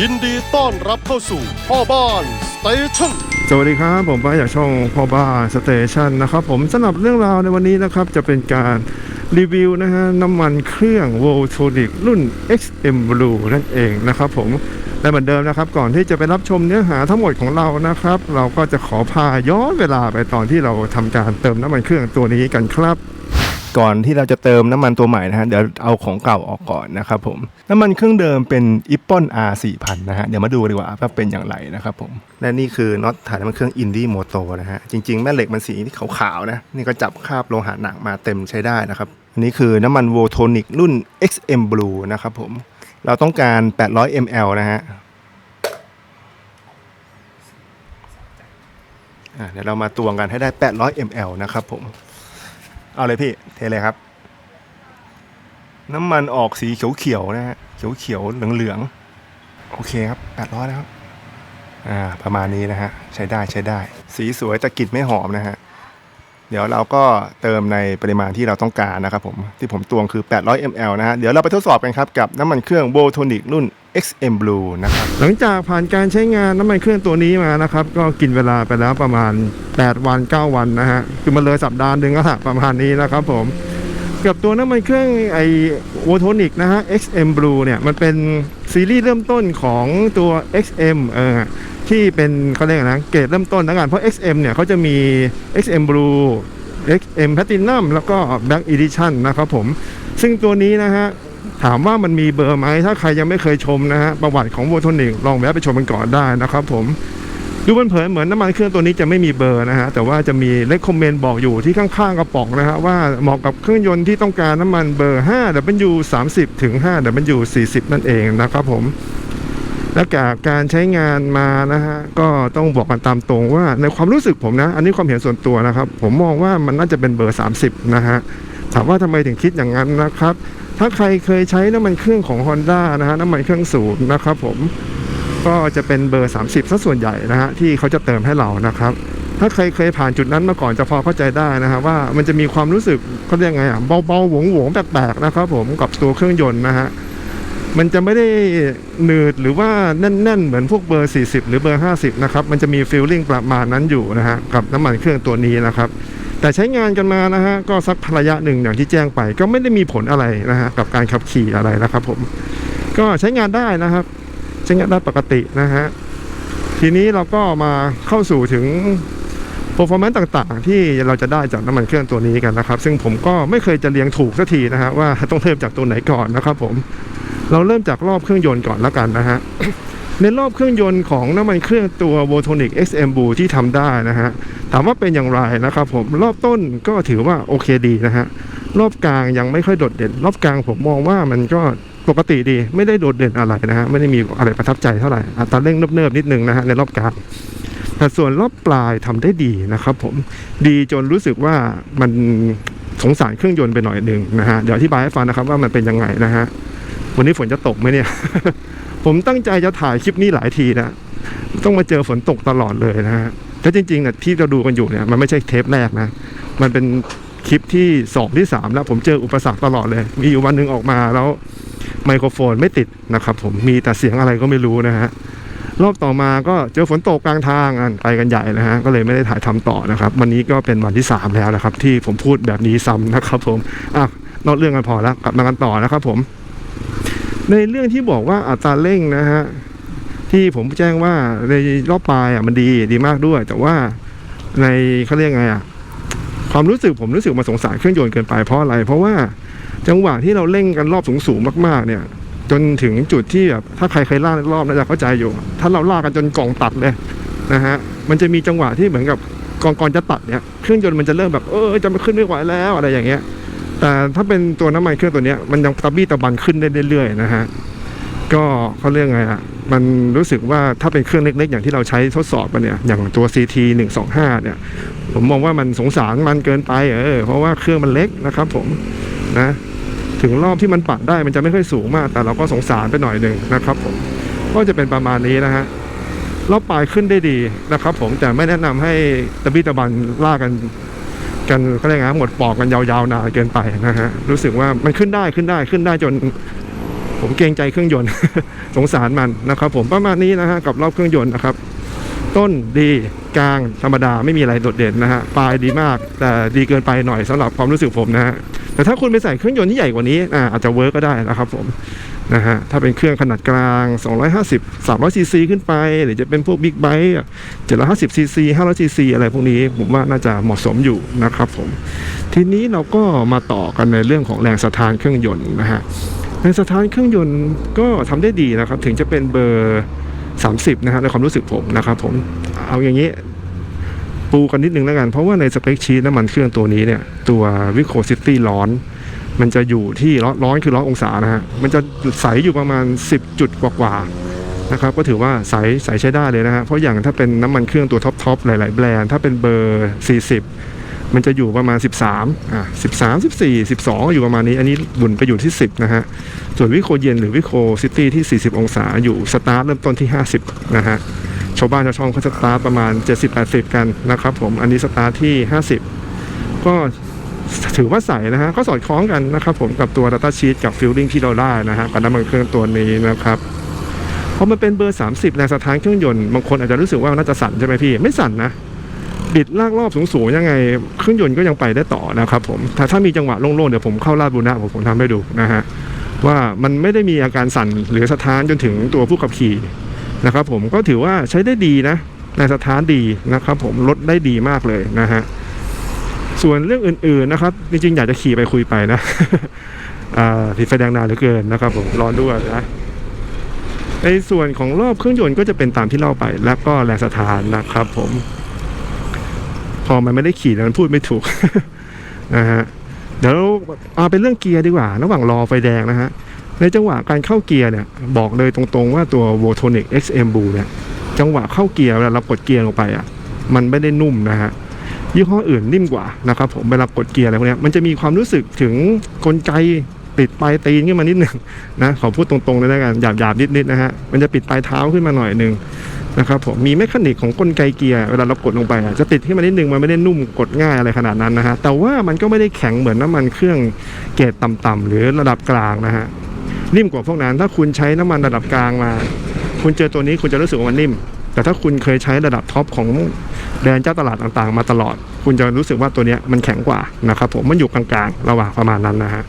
ยินดีต้อนรับเข้าสู่พ่อบ้านสเตชันสวัสดีครับผมป้าจากช่องพ่อบ้านสเตชันนะครับผมสำหรับเรื่องราวในวันนี้นะครับจะเป็นการรีวิวนะฮะน้ำมันเครื่องโวลโทนิกรุ่น XM Blue นั่นเองนะครับผมและเหมือนเดิมนะครับ ก่อนที่จะไปรับชมเนื้อหาทั้งหมดของเรานะครับ เราก็จะขอพาย้อนเวลาไปตอนที่เราทำการเติมน้ำมันเครื่องตัวนี้กันครับ ก่อนที่เราจะเติมน้ำมันตัวใหม่นะฮะเดี๋ยวเอาของเก่าออกก่อนนะครับผมน้ำมันเครื่องเดิมเป็นอิปปอน R 4000นะฮะเดี๋ยวมาดูดีกว่าว่าเป็นอย่างไรนะครับผมและนี่คือน็อตถ่ายน้ำมันเครื่องอินดี้โมโตนะฮะจริงๆแม่เหล็กมันสีขาวๆนะนี่ก็จับคาบโลหะหนักมาเต็มใช้ได้นะครับอันนี้คือน้ำมันโวโทนิกรุ่น XM Blue นะครับผมเราต้องการ 800 ml นะฮะอะเดี๋ยวเรามาตวงกันให้ได้ 800 ml นะครับผม เอาเลยพี่ เทเลยครับ น้ำมันออกสีเขียวๆนะฮะ เขียวๆเหลืองๆ โอเคครับแปดร้อยนะครับ อ่า ประมาณนี้นะฮะ ใช้ได้ใช้ได้ สีสวยแต่กลิ่นไม่หอมนะฮะ เดี๋ยวเราก็เติมในปริมาณที่เราต้องการนะครับผมที่ผมตวงคือ 800 ml นะฮะเดี๋ยวเราไปทดสอบกันครับกับน้ำมันเครื่องโบโทนิกรุ่น XM Blue นะครับหลังจากผ่านการใช้งานน้ำมันเครื่องตัวนี้มานะครับ ก็กินเวลาไปแล้วประมาณ 8 วัน 9 วันนะฮะคือมันเลยสัปดาห์หนึ่งแล้วละประมาณนี้นะครับผมกับตัวน้ำมันเครื่องไอโวโทนิกนะฮะ XM Blue เนี่ยมันเป็นซีรีส์เริ่มต้นของตัว XM เออ ที่เป็นเขาเรียกอะไรนะเกรดเริ่มต้นแล้วกันเพราะ XM เนี่ยเขาจะมี XM Blue XM Platinum แล้วก็ Black Edition นะครับผม ซึ่งตัวนี้นะฮะ ถามว่ามันมีเบอร์ไหม ถ้าใครยังไม่เคยชมนะฮะ ประวัติของโวโทนิกลองแวะไปชมมันก่อนได้นะครับผม ดูมันเผินเหมือนน้ำมันเครื่องตัวนี้จะไม่มีเบอร์นะฮะ แต่ว่าจะมีเลขคอมเมนต์บอกอยู่ที่ข้างๆกระป๋องนะฮะ ว่าเหมาะกับเครื่องยนต์ที่ต้องการน้ำมันเบอร์5 W 30 ถึง5 W 40 นั่นเองนะครับผม และจากการใช้งานมานะฮะก็ต้องบอกกันตามตรงว่าในความรู้สึกผมนะ อันนี้ความเห็นส่วนตัวนะครับ ผมมองว่ามันน่าจะเป็นเบอร์ 30 นะฮะถามว่าทำไมถึงคิดอย่างนั้นนะครับ ถ้าใครเคยใช้น้ำมันเครื่องของ Honda นะฮะน้ำมันเครื่องสูบนะครับผมก็จะเป็นเบอร์ 30ซะส่วนใหญ่นะฮะที่เขาจะเติมให้เรานะครับ ถ้าใครเคยผ่านจุดนั้นมาก่อนจะพอเข้าใจได้นะฮะว่ามันจะมีความรู้สึกเขาเรียกไงอะเบาๆหวงๆแปลกๆนะครับผมกับตัวเครื่องยนต์นะฮะ มันจะไม่ได้หนืดหรือว่าแน่น ๆ เหมือนพวกเบอร์ 40 หรือเบอร์ 50 นะครับ มันจะมีฟีลลิ่งประมาณนั้นอยู่นะฮะกับน้ำมันเครื่องตัวนี้นะครับ แต่ใช้งานกันมานะฮะก็สักระยะหนึ่งอย่างที่แจ้งไป ก็ไม่ได้มีผลอะไรนะฮะกับการขับขี่อะไรนะครับ ผม ก็ใช้งานได้นะครับ ใช้งานได้ปกตินะฮะทีนี้เราก็มาเข้าสู่ถึง performance ต่างๆ ที่เราจะได้จากน้ำมันเครื่องตัวนี้กันนะครับ ซึ่งผมก็ไม่เคยจะเรียงถูกสักทีนะฮะว่าต้องเริ่มจากตัวไหนก่อนนะครับผม เราเริ่มจากรอบเครื่องยนต์ก่อนแล้วกันนะฮะในรอบเครื่องยนต์ของน้ำมันเครื่องตัว v o t o n i c XM b l u ที่ทำได้นะฮะ ถามว่าเป็นอย่างไรนะครับผม รอบต้นก็ถือว่าโอเคดีนะฮะ รอบกลางยังไม่ค่อยโดดเด่น รอบกลางผมมองว่ามันก็ปกติดี ไม่ได้โดดเด่นอะไรนะฮะ ไม่ได้มีอะไรประทับใจเท่าไหร่ อัตราเร่งเนิบๆนิดนึงนะฮะในรอบกลาง แต่ส่วนรอบปลายทำได้ดีนะครับผม ดีจนรู้สึกว่ามันสงสารเครื่องยนต์ไปหน่อยหนึ่งนะฮะ เดี๋ยวอธิบายให้ฟังนะครับว่ามันเป็นยังไงนะฮะ วันนี้ฝนจะตกไหมเนี่ย ผมตั้งใจจะถ่ายคลิปนี้หลายทีนะ ต้องมาเจอฝนตกตลอดเลยนะฮะแต่จริงๆเนี่ยที่เราดูกันอยู่เนี่ยมันไม่ใช่เทปแรกนะ มันเป็นคลิปที่สองที่สามแล้วผมเจออุปสรรคตลอดเลย มีอยู่วันหนึ่งออกมาแล้วไมโครโฟนไม่ติดนะครับ ผมมีแต่เสียงอะไรก็ไม่รู้นะฮะรอบต่อมาก็เจอฝนตกกลางทางอะไปกันใหญ่นะฮะก็เลยไม่ได้ถ่ายทำต่อนะครับ วันนี้ก็เป็นวันที่สามแล้วนะครับ ที่ผมพูดแบบนี้ซ้ำนะครับ ผมอะนอกเรื่องกันพอแล้วกลับมากันต่อนะครับ ผม ในเรื่องที่บอกว่าอัตราเร่งนะฮะที่ผมแจ้งว่าในรอบปลายอะมันดีดีมากด้วย แต่ว่าในเขาเรียกไงอะความรู้สึกผมรู้สึกมาสงสารเครื่องยนต์เกินไปเพราะอะไร เพราะว่าจังหวะที่เราเร่งกันรอบสูงๆมากๆ เนี่ย จนถึงจุดที่แบบถ้าใครเคยลากรอบน่าจะเข้าใจอยู่ ถ้าเราลากกันจนกล่องตัดเลยนะฮะมันจะมีจังหวะที่เหมือนกับกองกอนจะตัดเนี่ยเครื่องยนต์มันจะเริ่มแบบเออจะไม่ขึ้นไม่ไหวแล้วอะไรอย่างเงี้ย แต่ถ้าเป็นตัวน้ำมันเครื่องตัวนี้มันยังตะบี้ตะบันขึ้นได้เรื่อยๆนะฮะก็เขาเรียกไงอะมันรู้สึกว่าถ้าเป็นเครื่องเล็กๆ อย่างที่เราใช้ทดสอบกันเนี่ยอย่างตัว CT 125เนี่ย ผมมองว่ามันสงสารมันเกินไปเออเพราะว่าเครื่องมันเล็กนะครับผมนะถึงรอบที่มันปัดได้มันจะไม่ค่อยสูงมาก แต่เราก็สงสารไปหน่อยหนึ่งนะครับผมก็จะเป็นประมาณนี้นะฮะรอบปลายขึ้นได้ดีนะครับผมแต่ไม่แนะนำให้ตะบี้ตะบันล่ากกัน กันก็เรียกไงหมดปอกกันยาวๆนานเกินไปนะฮะรู้สึกว่ามันขึ้นได้ขึ้นได้ขึ้นได้จน ผมเกรงใจเครื่องยนต์ สงสารมันนะครับ ผมประมาณนี้นะฮะกับรอบเครื่องยนต์นะครับ ต้นดีกลางธรรมดาไม่มีอะไรโดดเด่นนะฮะปลายดีมากแต่ดีเกินไปหน่อยสำหรับความรู้สึกผมนะฮะแต่ถ้าคุณไปใส่เครื่องยนต์ที่ใหญ่กว่านี้อ่าอาจจะเวิร์กก็ได้นะครับผม นะฮะถ้าเป็นเครื่องขนาดกลาง 250 300ซีซีขึ้นไป หรือจะเป็นพวกบิ๊กไบค์750ซีซี500ซีซีอะไรพวกนี้ผมว่าน่าจะเหมาะสมอยู่นะครับผม ทีนี้เราก็มาต่อกันในเรื่องของแรงสะท้านเครื่องยนต์นะฮะแรงสะท้านเครื่องยนต์ก็ทำได้ดีนะครับ ถึงจะเป็นเบอร์ 30 นะฮะในความรู้สึกผมนะครับผมเอาอย่างนี้ปูกันนิดนึงแล้วกัน เพราะว่าในสเปคชีตน้ำมันเครื่องตัวนี้เนี่ยตัววิโคซิตี้ร้อน มันจะอยู่ที่ร้อนร้อนคือร้อนองศานะฮะมันจะใสอยู่ประมาณ 10 จุดกว่าๆนะครับก็ถือว่าใสใสใช้ได้เลยนะฮะเพราะอย่างถ้าเป็นน้ำมันเครื่องตัวท็อปๆหลาย ๆ แบรนด์ถ้าเป็นเบอร์ 40 มันจะอยู่ประมาณ 13อะ13 14 12 อยู่ประมาณนี้ อันนี้บุนไปอยู่ที่ 10นะฮะส่วนวิโคเย็นหรือวิโคซิตี้ที่ 40 องศาอยู่สตาร์ทเริ่มต้นที่ 50 นะฮะชาวบ้านชาวช่องเขาสตาร์ทประมาณ 70-80 กันนะครับผมอันนี้สตาร์ทที่ 50 ก็ ถือว่าใส่นะฮะก็สอดคล้องกันนะครับผมกับตัว Data Sheet กับ Feeling ที่เราได้นะฮะกับน้ำมันเครื่องตัวนี้นะครับพอมันเป็นเบอร์ 30แรงสะท้านเครื่องยนต์บางคนอาจจะรู้สึกว่าน่าจะสั่นใช่ไหมพี่ ไม่สั่นนะ บิดลากรอบสูงๆยังไง เครื่องยนต์ก็ยังไปได้ต่อนะครับผมถ้าถ้ามีจังหวะโล่งๆเดี๋ยวผมเข้าลาดบุญนะผมผมทำให้ดูนะฮะว่ามันไม่ได้มีอาการสั่นหรือสะท้านจนถึงตัวผู้ขับขี่นะครับผมก็ถือว่าใช้ได้ดีนะในสถานดีนะครับผมลดได้ดีมากเลยนะฮะ ส่วนเรื่องอื่นๆนะครับ จริงๆ อยากจะขี่ไปคุยไปนะอ่าติดไฟแดงนานเหลือเกินนะครับผมร้อนด้วยนะในส่วนของรอบเครื่องยนต์ก็จะเป็นตามที่เล่าไป แล้วก็แรงสถานนะครับผม พอมันไม่ได้ขี่แล้วมันพูดไม่ถูกนะฮะเดี๋ยวเอาเป็นเรื่องเกียร์ดีกว่า ระหว่างรอไฟแดงนะฮะ ในจังหวะการเข้าเกียร์เนี่ย บอกเลยตรงๆว่าตัว v o t o n i c XM Blue เนี่ย จังหวะเข้าเกียร์เวลาเรากดเกียร์ลงไปอะ มันไม่ได้นุ่มนะฮะ ยี่ห้ออื่นนิ่มกว่านะครับผมเวลากดเกียร์อะไรพวกนี้มันจะมีความรู้สึกถึงกลไกปิดปลายตีนขึ้นมานิดหนึ่งนะขอพูดตรงๆเลยแล้วกันหยาบๆนิดๆนะฮะมันจะปิดปลายเท้าขึ้นมาหน่อยหนึ่งนะครับผมมีแมคานิกของกลไกเกียร์เวลาเรากดลงไปจะติดขึ้นมานิดนึงมันไม่ได้นุ่มกดง่ายอะไรขนาดนั้นนะฮะแต่ว่ามันก็ไม่ได้แข็งเหมือนน้ำมันเครื่องเกรดต่ำๆหรือระดับกลางนะฮะนิ่มกว่าพวกนั้นถ้าคุณใช้น้ำมันระดับกลางมา คุณเจอตัวนี้คุณจะรู้สึกว่ามันนิ่ม แต่ถ้าคุณเคยใช้ระดับท็อปของแบรนด์เจ้าตลาดต่างๆ มาตลอด คุณจะรู้สึกว่าตัวนี้มันแข็งกว่านะครับผมมันอยู่กลางๆ ระหว่างประมาณนั้นนะฮะ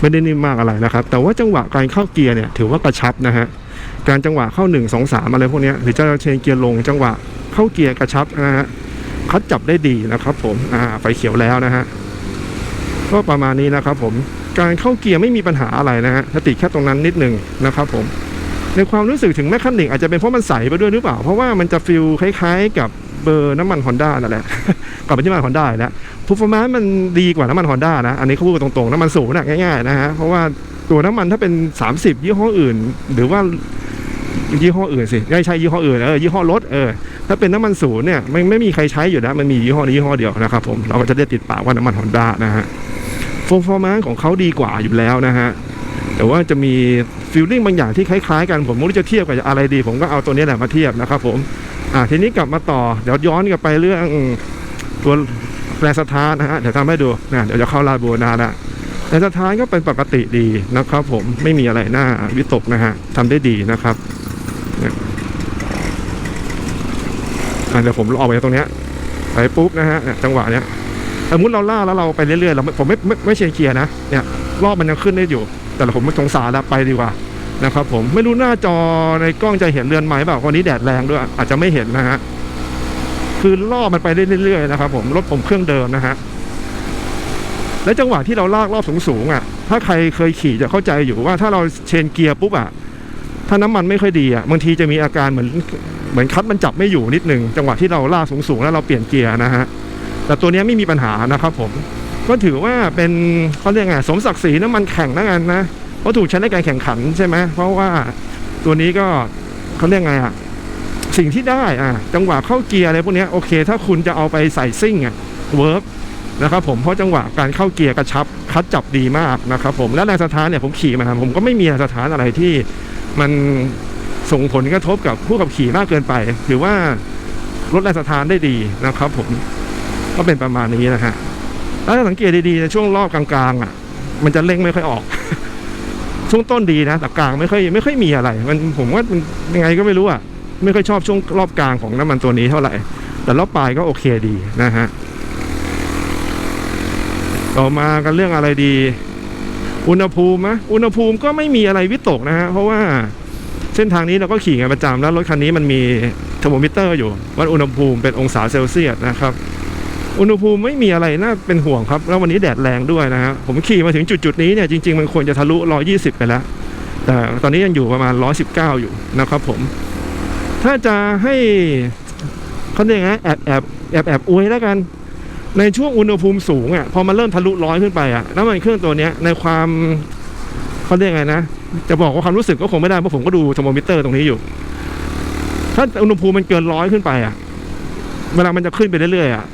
ไม่ได้นิ่มมากอะไรนะครับ แต่ว่าจังหวะการเข้าเกียร์เนี่ยถือว่ากระชับนะฮะการจังหวะเข้า 1 2 3 อะไรพวกนี้หรือจะเชนเกียร์ลงจังหวะเข้าเกียร์กระชับนะฮะคัดจับได้ดีนะครับ ผมอ่าไฟเขียวแล้วนะฮะก็ประมาณนี้นะครับผมการเข้าเกียร์ไม่มีปัญหาอะไรนะฮะจะติแค่ตรงนั้นนิดหนึ่งนะครับผม ในความรู้สึกถึงแมคคานิกอาจจะเป็นเพราะมันใสไปด้วยหรือเปล่า เพราะว่ามันจะฟิลคล้ายๆ กับเบอร์น้ำมันฮอนด้านั่นแหละกลับไปที่น้ำมันฮอนด้าแล้วพูฟอร์มามันดีกว่าน้ำมันฮอนด้านะ อันนี้เขาพูดตรงๆ น้ำมันสูงนะง่ายๆนะฮะ เพราะว่าตัวน้ำมันถ้าเป็น 30 ยี่ห้ออื่น หรือว่ายี่ห้ออื่นสิไม่ใช่ยี่ห้ออื่นเออยี่ห้อรถเออถ้าเป็นน้ำมันศูนย์เนี่ยไม่ไม่มีใครใช้อยู่แล้วมันมียี่ห้อนี้ยี่ห้อเดียวนะครับผมเราก็จะได้ติดปากว่าน้ำมันฮอนด้านะฮะฟอร์มาของเขาดีกว่าอยู่แล้วนะฮะ แต่ว่าจะมีฟิลลิ่งบางอย่างที่คล้ายๆกันผมไม่รู้จะเทียบกับอะไรดี ผมก็เอาตัวนี้แหละมาเทียบนะครับผมอ่าทีนี้กลับมาต่อเดี๋ยวย้อนกลับไปเรื่องตัวแรงสถานนะฮะเดี๋ยวทำให้ดูนะเดี๋ยวจะเข้าลาบัวนาละแรงสถานก็เป็นปกติดีนะครับ ผมไม่มีอะไรน่าวิตกนะฮะทำได้ดีนะครับเดี๋ยวผมออกไปจากตรงเนี้ยไปปุ๊บนะฮะจังหวะเนี้ยสมมติเราล่าแล้วเราไปเรื่อยๆเราผมไม่ไม่ไม่เชียร์เคลียร์นะเนี่ยรอบมันยังขึ้นได้อยู่ แต่ผมไม่สงสารแล้วไปดีกว่านะครับผมไม่รู้หน้าจอในกล้องจะเห็นเรือนไหมเปล่าวันนี้แดดแรงด้วย อาจจะไม่เห็นนะฮะคือรอบมันไปเรื่อยๆนะครับผมรถผมเครื่องเดิมนะฮะและจังหวะที่เราลากรอบสูงๆอะ ถ้าใครเคยขี่จะเข้าใจอยู่ว่าถ้าเราเชนเกียร์ปุ๊บอะถ้าน้ำมันไม่ค่อยดีอะบางทีจะมีอาการเหมือนเหมือนคัดมันจับไม่อยู่นิดนึงจังหวะที่เราลากสูงๆแล้วเราเปลี่ยนเกียร์นะฮะแต่ตัวนี้ไม่มีปัญหานะครับผม ก็ถือว่าเป็นเขาเรียกไงสมศักดิ์ศรีน้ำมันแข่งแล้วกันนะเพราะถูกใช้ในการแข่งขันใช่ไหมเพราะว่าตัวนี้ก็เขาเรียกไงอะสิ่งที่ได้อะจังหวะเข้าเกียร์อะไรพวกนี้โอเค ถ้าคุณจะเอาไปใส่ซิ่งอะเวิร์กนะครับผมเพราะจังหวะการเข้าเกียร์กระชับคัดจับดีมากนะครับผมและแรงสถานเนี่ยผมขี่มาผมก็ไม่มีแรงสถานอะไรที่มันส่งผลกระทบกับผู้ขับขี่มากเกินไป ถือว่าลดแรงสถานได้ดีนะครับผมก็เป็นประมาณนี้นะฮะ ถ้าสังเกตดีๆในช่วงรอบกลางๆอะ มันจะเร่งไม่ค่อยออก ช่วงต้นดีนะ แต่กลางไม่ค่อยไม่ค่อยมีอะไร มันผมว่ามันยังไงก็ไม่รู้อะ ไม่ค่อยชอบช่วงรอบกลางของน้ำมันตัวนี้เท่าไหร่ แต่รอบปลายก็โอเคดีนะฮะ ต่อมากันเรื่องอะไรดี อุณหภูมิมะอุณหภูมิก็ไม่มีอะไรวิตกนะฮะ เพราะว่าเส้นทางนี้เราก็ขี่กันประจำแล้วรถคันนี้มันมีเทอร์โมมิเตอร์อยู่วัดอุณหภูมิเป็นองศาเซลเซียสนะครับ อุณหภูมิไม่มีอะไรน่าเป็นห่วงครับ แล้ววันนี้แดดแรงด้วยนะฮะผมขี่มาถึงจุดจุดๆนี้เนี่ยจริง ๆ มันควรจะทะลุ 120 ไปแล้ว แต่ตอนนี้ยังอยู่ประมาณ 119 อยู่นะครับผม ถ้าจะให้เขาเรียกไงแอบแอบแอบแอบอวยแล้วกัน ในช่วงอุณหภูมิสูงอะพอมันเริ่มทะลุร้อยขึ้นไปอะน้ำมันเครื่องตัวเนี้ยในความเขาเรียกไงนะจะบอกว่าความรู้สึกก็คงไม่ได้เพราะผมก็ดูเทอร์โมมิเตอร์ตรงนี้อยู่ ถ้าอุณหภูมิมันเกินร้อยขึ้นไปอะเวลามันจะขึ้นไปเรื่อยๆอะ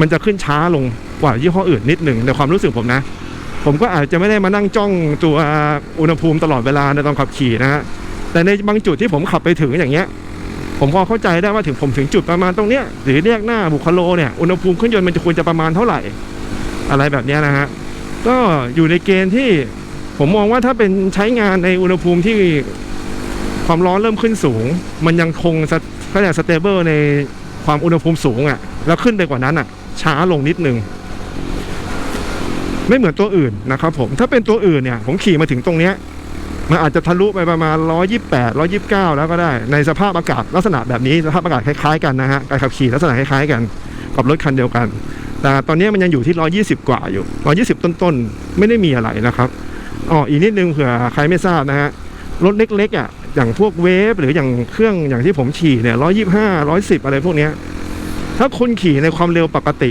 มันจะขึ้นช้าลงกว่ายี่ห้ออื่นนิดหนึ่งในความรู้สึกผมนะ ผมก็อาจจะไม่ได้มานั่งจ้องตัวอุณหภูมิตลอดเวลาในตอนขับขี่นะฮะแต่ในบางจุดที่ผมขับไปถึงอย่างเงี้ย ผมพอเข้าใจได้ว่าถึงผมถึงจุดประมาณตรงเนี้ยหรือเรียกหน้าบุคโลเนี่ยอุณหภูมิเครื่องยนต์มันจะควรจะประมาณเท่าไหร่ อะไรแบบเนี้ยนะฮะก็อยู่ในเกณฑ์ที่ผมมองว่าถ้าเป็นใช้งานในอุณหภูมิที่ความร้อนเริ่มขึ้นสูง มันยังคงสเตก็เรียสเตเบิลในความอุณหภูมิสูงอะ่ะ แล้วขึ้นไปกว่านั้นอะ ช้าลงนิดนึง ไม่เหมือนตัวอื่นนะครับผมถ้าเป็นตัวอื่นเนี่ย ผมขี่มาถึงตรงเนี้ยมันอาจจะทะลุไปประมาณ 128 129 แล้วก็ได้ ในสภาพอากาศลักษณะแบบนี้สภาพอากาศคล้ายๆกันนะฮะการขับขี่ลักษณะคล้ายๆกันกับรถคันเดียวกัน แต่ตอนนี้มันยังอยู่ที่ 120 กว่าอยู่ 120 ต้นๆ ไม่ได้มีอะไรนะครับอ๋ออีกนิดนึงเผื่อใครไม่ทราบนะฮะรถเล็กๆอะอย่างพวกเวฟหรืออย่างเครื่องอย่างที่ผมขี่เนี่ย125 110อะไรพวกเนี้ย ถ้าคุณขี่ในความเร็วปกติ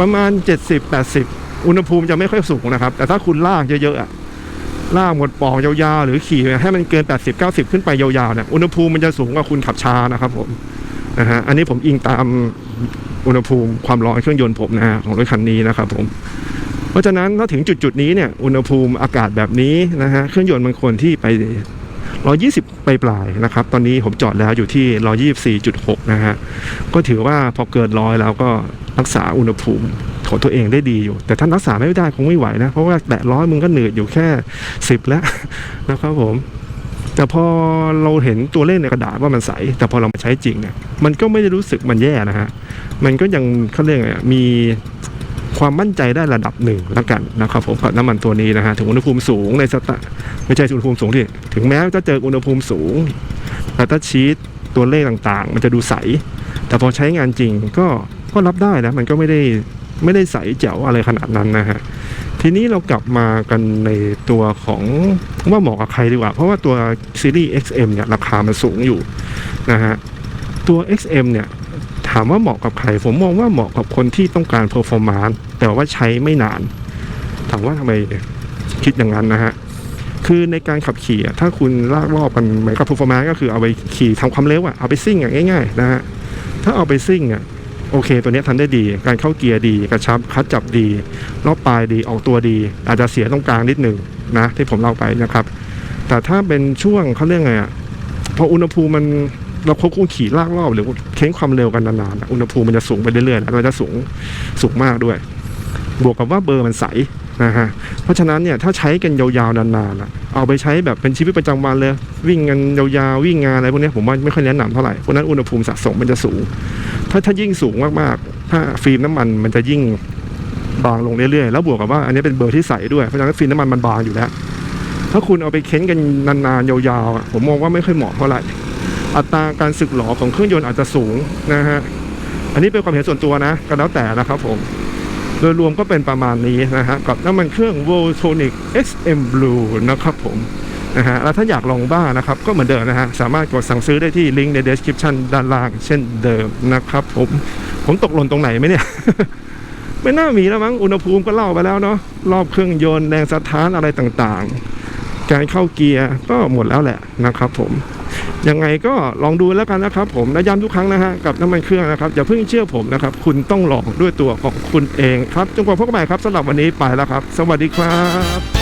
ประมาณ 70 80 อุณหภูมิจะไม่ค่อยสูงนะครับ แต่ถ้าคุณลากเยอะๆลากหมดปอกยาวๆ หรือขี่ให้มันเกิน 80 90 ขึ้นไปยาวๆเนี่ยอุณหภูมิมันจะสูงกว่าคุณขับช้านะครับผมนะฮะอันนี้ผมอิงตามอุณหภูมิความร้อนเครื่องยนต์ผมนะฮะของรถคันนี้นะครับผมเพราะฉะนั้นถ้าถึงจุดจุดๆนี้เนี่ยอุณหภูมิอากาศแบบนี้นะฮะเครื่องยนต์มันควรที่ไป 120 ปลายปลายนะครับ ตอนนี้ผมจอดแล้วอยู่ที่ 124.6 นะฮะ ก็ถือว่าพอเกินร้อยแล้วก็รักษาอุณหภูมิของตัวเองได้ดีอยู่ แต่ถ้ารักษาไม่ได้คงไม่ไหวนะ เพราะว่าแตะร้อยมึงก็เหนื่อยอยู่แค่ 10 แล้วนะครับผมแต่พอเราเห็นตัวเลขในกระดาษว่ามันใส แต่พอเรามาใช้จริงเนี่ย มันก็ไม่ได้รู้สึกมันแย่นะฮะ มันก็ยังเขาเรียกมี ความมั่นใจได้ระดับหนึ่งแล้วกันนะครับผมกับน้ำมันตัวนี้นะฮะถึงอุณหภูมิสูงในสตาร์ไม่ใช่อุณหภูมิสูงที่ถึงแม้จะเจออุณหภูมิสูงแต่ถ้าชีตตัวเลขต่างๆ มันจะดูใส แต่พอใช้งานจริงก็ก็รับได้นะมันก็ไม่ได้ไม่ได้ใสแจ๋วอะไรขนาดนั้นนะฮะทีนี้เรากลับมากันในตัวของว่าเหมาะกับใครดีกว่า เพราะว่าตัวซีรีส์ XM เนี่ยราคามันสูงอยู่นะฮะตัว XM เนี่ย ถามว่าเหมาะกับใคร ผมมองว่าเหมาะกับคนที่ต้องการ performance แต่ว่าใช้ไม่นาน ถามว่าทำไมคิดอย่างนั้นนะฮะ คือในการขับขี่ถ้าคุณลากรอบกันเหมือนกับ performance ก็คือเอาไปขี่ทำความเร็วอะเอาไปซิ่งอย่างง่ายๆนะฮะ ถ้าเอาไปซิ่งอะโอเค ตัวนี้ยทำได้ดี การเข้าเกียร์ดี กระชับ คัดจับดี รอบปลายดี ออกตัวดี อาจจะเสียตรงกลางนิดหนึ่งนะที่ผมเล่าไปนะครับ แต่ถ้าเป็นช่วงเขาเรียกไงอะพออุณหภูมิมัน เราควบคุมขี่ลากรอบหรือเค้นความเร็วกันนานๆอุณหภูมิมันจะสูงไปเรื่อยๆแล้วมันจะสูงสูงมากด้วย บวกกับว่าเบอร์มันใสนะฮะเพราะฉะนั้นเนี่ยถ้าใช้กันยาวๆนานๆอะเอาไปใช้แบบเป็นชีวิตประจำวันเลย วิ่งกันยาวๆวิ่งงานอะไรพวกนี้ผมว่าไม่ค่อยแนะนำเท่าไหร่เพราะนั้นอุณหภูมิสะสมมันจะสูง ถ้าถ้ายิ่งสูงมากๆ ถ้าฟิล์มน้ำมันมันจะยิ่งบางลงเรื่อยๆ แล้วบวกกับว่าอันนี้เป็นเบอร์ที่ใสด้วย เพราะฉะนั้นฟิล์มน้ำมันมันบางอยู่แล้ว ถ้าคุณเอาไปเค้นกันนานๆยาวๆผมมองว่าไม่ค่อยเหมาะเท่าไหร่ อัตราการสึกหรอของเครื่องยนต์อาจจะสูงนะฮะอันนี้เป็นความเห็นส่วนตัวนะก็แล้วแต่นะครับผม โดยรวมก็เป็นประมาณนี้นะฮะกับน้ำมันเครื่อง Voltonic XM Blue นะครับผมนะฮะแล้วถ้าอยากลองบ้างนะครับ ก็เหมือนเดิมนะฮะสามารถกดสั่งซื้อได้ที่ลิงก์ใน description ด้านล่างเช่นเดิมนะครับผมผมตกหล่นตรงไหนไหมเนี่ยไม่น่ามีแล้วมั้งอุณหภูมิก็เล่าไปแล้วเนาะรอบเครื่องยนต์แรงสถานอะไรต่างๆ การเข้าเกียร์ก็หมดแล้วแหละนะครับผม ยังไงก็ลองดูแล้วกันนะครับ ผมและย้ำทุกครั้งนะฮะกับน้ำมันเครื่องนะครับอย่าเพิ่งเชื่อผมนะครับคุณต้องลองด้วยตัวของคุณเองครับจนกว่าพบกันใหม่ครับสำหรับวันนี้ไปแล้วครับ สวัสดีครับ